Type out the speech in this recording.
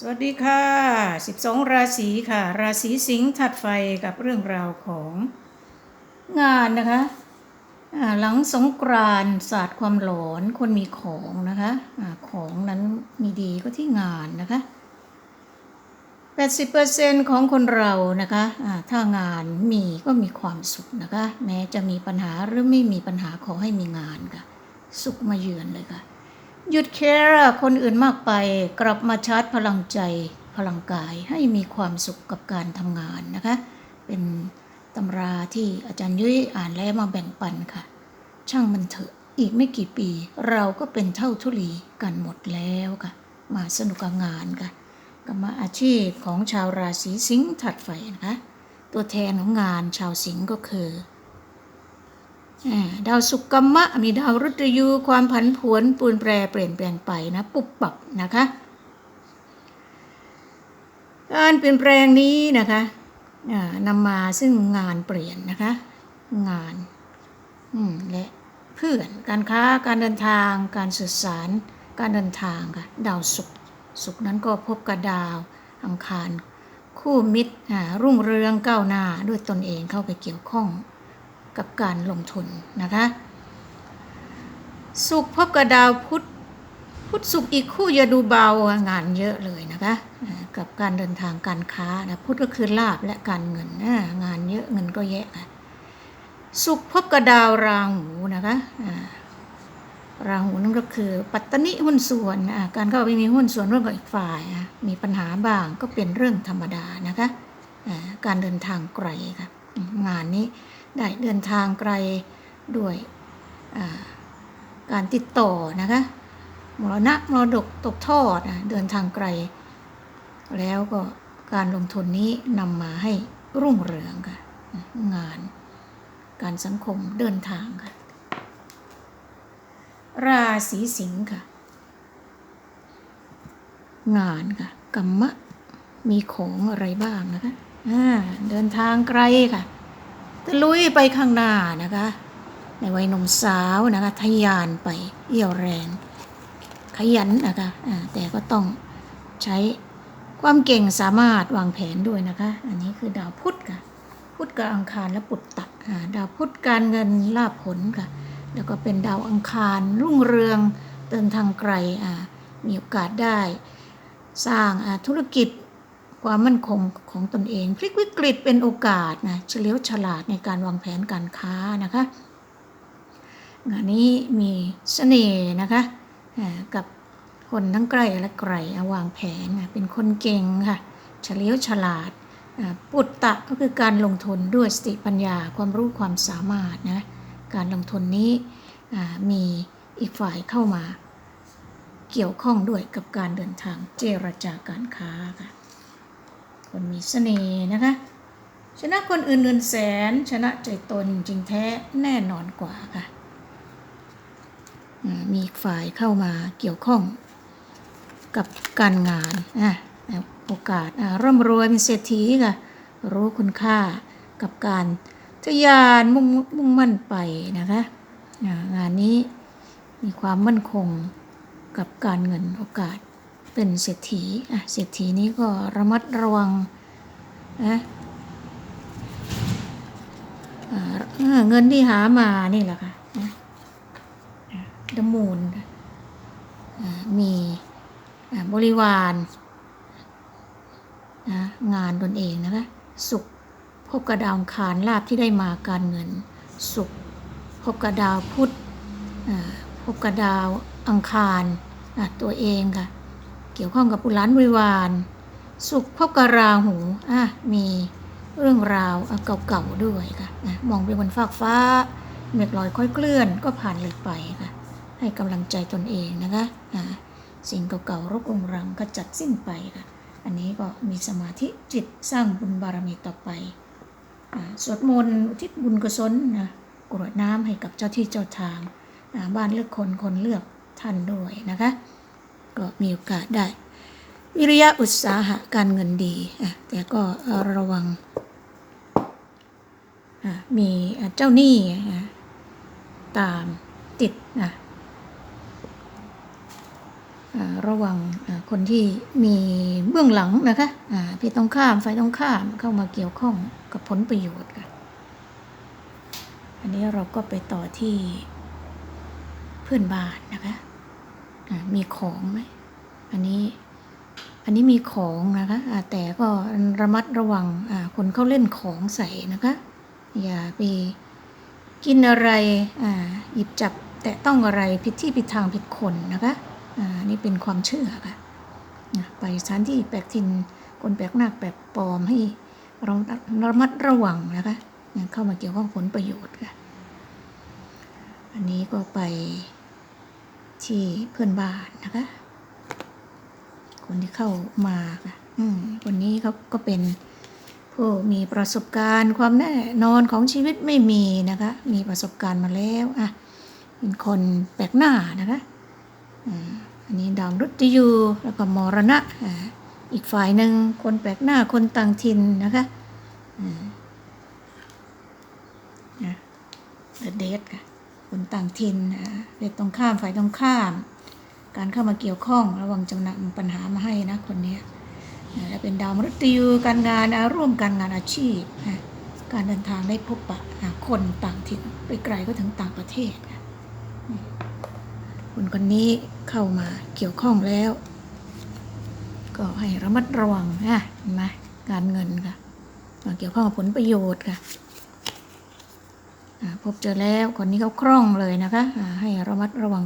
สวัสดีค่ะ 12 ราศีค่ะ ราศีสิงห์ถัดไฟกับเรื่องราวของงานนะคะ หลังสงกรานต์ศาสตร์ความหลอนคนมีของนะคะอาของนั้นมีดีก็ที่งานนะคะ 80%ของคนเรานะคะอ่าถ้างานมีก็มีความสุขนะคะ แม้จะมีปัญหาหรือไม่มีปัญหาขอให้มีงานค่ะ สุขมาเยือนเลยค่ะ หยุดแคร์คนอื่นมากไป กลับมาชาร์จพลังใจพลังกายให้มีความสุขกับการทำงานนะคะ เป็นตำราที่อาจารย์ยุ้ยอ่านแล้วมาแบ่งปันค่ะ ช่างมันเถอะอีกไม่กี่ปี เราก็เป็นเท่าทุลีกันหมดแล้วค่ะ มาสนุกกับงานค่ะกับมาอาชีพของชาวราศีสิงห์ถัดไฟนะคะ ตัวแทนของงานชาวสิงห์ก็คือ ดาวสุกรรมะ มีดาวรุตยูความผันผวนปูนแปรเปลี่ยนแปลงไปนะปุบปับนะคะการเปลี่ยนแปลงนี้นะคะนำมาซึ่งงานเปลี่ยนนะคะ งานและเพื่อนการค้าการเดินทาง การสื่อสาร การเดินทางค่ะดาวศุกร์ศุกร์นั้นก็พบกับดาวอังคาร คู่มิตรรุ่งเรืองก้าวหน้าด้วยตนเองเข้าไปเกี่ยวข้อง กับการลงทุนนะคะ สุขพบกับดาวพุธพุธสุขอีกคู่อย่าดูเบางานเยอะเลยนะคะกับการเดินทางการค้านะพุธก็คือลาบและการเงินอ่างานเยอะเงินก็แยะค่ะสุขพบกับดาวราหูนะคะราหูนั่นก็คือ ปัตตนิหุ้นส่วนอ่าการเข้าไปมีหุ้นส่วนร่วมกับอีกฝ่ายมีปัญหาบ้างก็เป็นเรื่องธรรมดานะคะการเดินทางไกลค่ะงานนี้ ได้เดินทางไกลด้วยการติดต่อนะคะมรณะมรดกตกทอดอะเดินทางไกล แล้วก็การลงทุนนี้นำมาให้รุ่งเรืองค่ะงาน การสังคมเดินทางค่ะ ราศีสิงห์ค่ะ งานค่ะกรรมะมีของอะไรบ้างนะคะเดินทางไกลค่ะ ตะลุยไปข้างหน้านะคะ ในวัยหนุ่มสาวนะคะทะยานไปเอี่ยวแรง ขยันนะคะแต่ก็ต้องใช้ความเก่งสามารถวางแผนด้วยนะคะ อันนี้คือดาวพุธค่ะ พุธกับอังคารและปุตตะดาวพุธการเงินลาภผลค่ะ แล้วก็เป็นดาวอังคารรุ่งเรืองเดินทางไกลมีโอกาสได้ สร้างธุรกิจ ความมั่นคงของตนเอง พลิกวิกฤตเป็นโอกาสนะเฉลียวฉลาดในการวางแผนการค้านะคะงานนี้มีเสน่ห์นะคะกับคนทั้งใกล้และไกลอะวางแผนเป็นคนเก่งค่ะเฉลียวฉลาดปุตตะก็คือการลงทุนด้วยสติปัญญาความรู้ความสามารถนะการลงทุนนี้มีอีกฝ่ายเข้ามาเกี่ยวข้องด้วยกับการเดินทางเจรจาการค้าค่ะ คนมีเสน่ห์นะคะ ชนะคนอื่นเงินแสน ชนะใจตนจริงแท้แน่นอนกว่าค่ะมีอีกฝ่ายเข้ามาเกี่ยวข้องกับการงานอะโอกาสร่ำรวยเป็นเศรษฐีค่ะ รู้คุณค่ากับการทะยานมุ่งมุ่งมั่นไปนะคะ งานนี้มีความมั่นคงกับการเงินโอกาส เป็นเศรษฐีอะเศรษฐีนี้ก็ระมัดระวังนะเเงินที่หามานี่แหละค่ะนะดมูลมีบริวารนะงานตนเองนะคะสุขพบกับดาวอังคารลาบที่ได้มาการเงิน สุขพบกับดาวพุธพบกับดาวอังคารตัวเองค่ะ เกี่ยวข้องกับปุรันบริวารสุขพบกับราหูอะมีเรื่องราวเก่าๆด้วยค่ะนะมองไปบนฟากฟ้า เมฆลอยค่อยเคลื่อนก็ผ่านเลยไปค่ะ ให้กำลังใจตนเองนะคะอะสิ่งเก่าๆรกองรังก็จัดสิ้นไปค่ะ อันนี้ก็มีสมาธิจิตสร้างบุญบารมีต่อไปอสวดมนต์อุทิศบุญกุศลนะกรวดน้ำให้กับเจ้าที่เจ้าทางบ้านเลือกคนคนเลือกท่านด้วยนะคะ ก็มีโอกาสได้ วิริยะอุตสาหะการเงินดีแต่ก็ระวัง มีเจ้าหนี้ตามติดนะระว่างคนที่มีเบื้องหลังนะคะพี่ต้องข้ามฝ่ายต้องข้ามเข้ามาเกี่ยวข้องกับผลประโยชน์ค่ะ อันนี้เราก็ไปต่อที่เพื่อนบ้านนะคะ มีของไหมอันนี้อันนี้มีของนะคะแต่ก็ระมัดระวังคนเข้าเล่นของใส่นะคะ อย่าไปกินอะไรอ่าหยิบจับแตะต้องอะไรผิดที่ผิดทางผิดคนนะคะอ่านี่เป็นความเชื่อค่ะไปสถานที่แปลกถิ่นคนแปลกหน้าแปลกปลอมให้เราระมัดระวังนะคะนะเข้ามาเกี่ยวข้องผลประโยชน์ค่ะ อันนี้ก็ไป ที่เพื่อนบ้านนะคะ คนที่เข้ามาค่ะอืมคนนี้เขาก็เป็นผู้มีประสบการณ์ความแน่นอนของชีวิตไม่มีนะคะ มีประสบการณ์มาแล้วอะเป็นคนแปลกหน้านะคะอันนี้ดาวรุตยูแล้วก็มรณะอีกฝ่ายหนึ่งคนแปลกหน้าคนต่างถิ่นนะคะเดดค่ะ คนต่างถิ่นเด็กตรงข้ามฝ่ายตรงข้าม การเข้ามาเกี่ยวข้องระวังจะนำปัญหามาให้นะคนนี้และเป็นดาวมฤตยูการงานร่วมการงานอาชีพ การเดินทางได้พบปะคนต่างถิ่นไปไกลก็ถึงต่างประเทศคนคนนี้เข้ามาเกี่ยวข้องแล้ว ก็ให้ระมัดระวังนะเห็นไหมการเงินค่ะมาเกี่ยวข้องกับผลประโยชน์ค่ะ พบเจอแล้วคนนี้เขาคล่องเลยนะคะ ให้ระมัดระวัง